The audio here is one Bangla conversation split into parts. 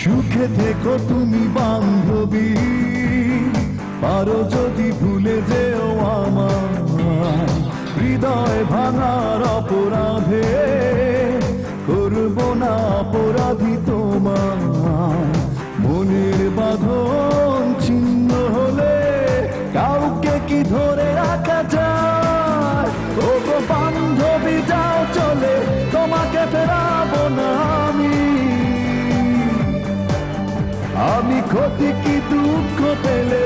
সুখে থেকো তুমি বান্ধবী। পারো যদি ভুলে যেও আমার হৃদয় ভাঙার অপরাধে করব না অপরাধী তোমার মনের বাঁধন ছিন্ন হলে কাউকে কি ধরে রাখা যায়? ও বান্ধবী, যাও চলে, তোমাকে ফেরাবো না আমি। আমি ক্ষতি কি দুঃখ পেলে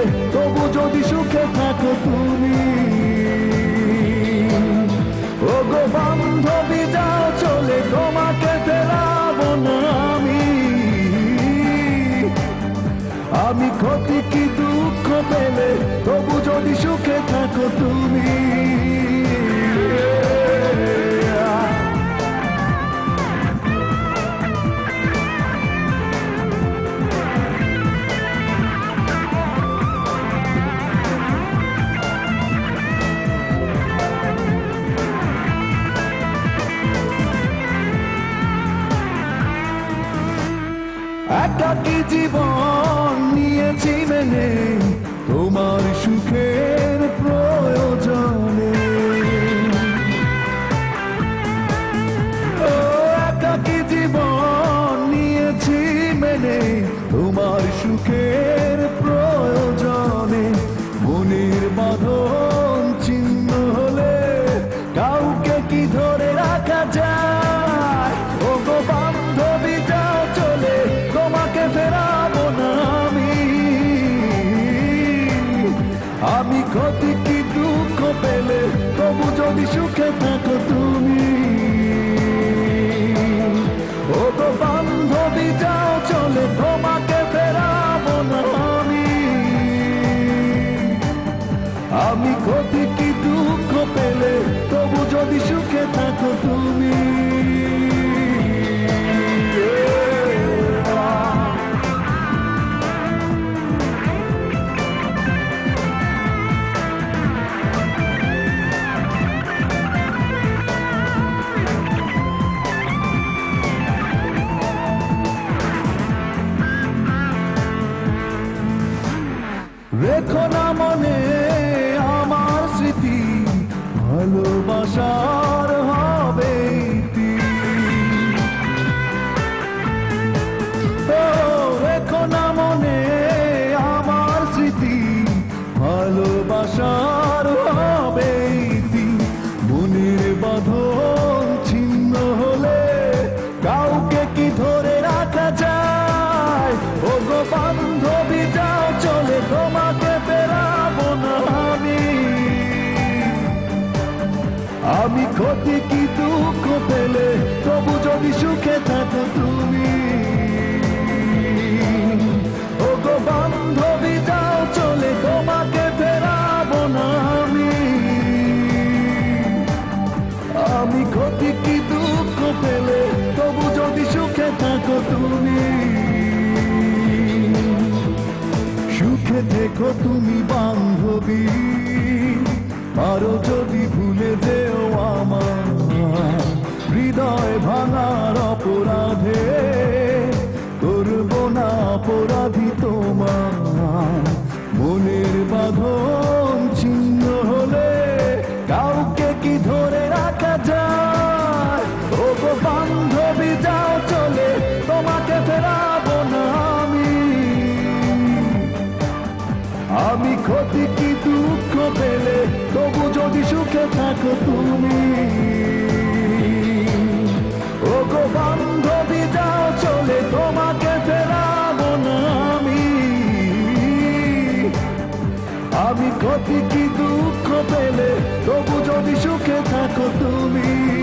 একাকি জীবন নিয়েছি মেনে? তোমার ক্ষতি কি দুঃখ পেলে? তবু যদি সুখে থাকো তুমি। ও গো বান্ধবী, যাও, চলে, তোমাকে ফেরাবো না আমি। আমি ক্ষতি কি দুঃখ পেলে? তবু যদি সুখে থাকো তুমি। রেখো না মনে আমার স্মৃতি ভালোবাসার হবে রেখো না মনে আমার স্মৃতি ভালোবাসার আমি ক্ষতি কি দুঃখ পেলে তবু যদি সুখে থাকো তুমি? ও গো বান্ধবী, যাও চলে, তোমাকে ফেরাবো না আমি। আমি ক্ষতি কি দুঃখ পেলে তবু যদি সুখে থাকো তুমি? সুখে থেকো তুমি বান্ধবী, আরও না অপরাধী তোমার। মনের বাঁধন ছিন্ন হলে কাউকে কি ধরে রাখা যায়? ও গো বান্ধবী, যাও চলে, তোমাকে ফেরাবো না আমি। আমি ক্ষতি কি দুঃখ পেলে, তবু যদি সুখে থাকো তুমি। ও গো বান্ধবী আমি ক্ষতি কি দুঃখ পেলে তবু যদি সুখে থাকো তুমি।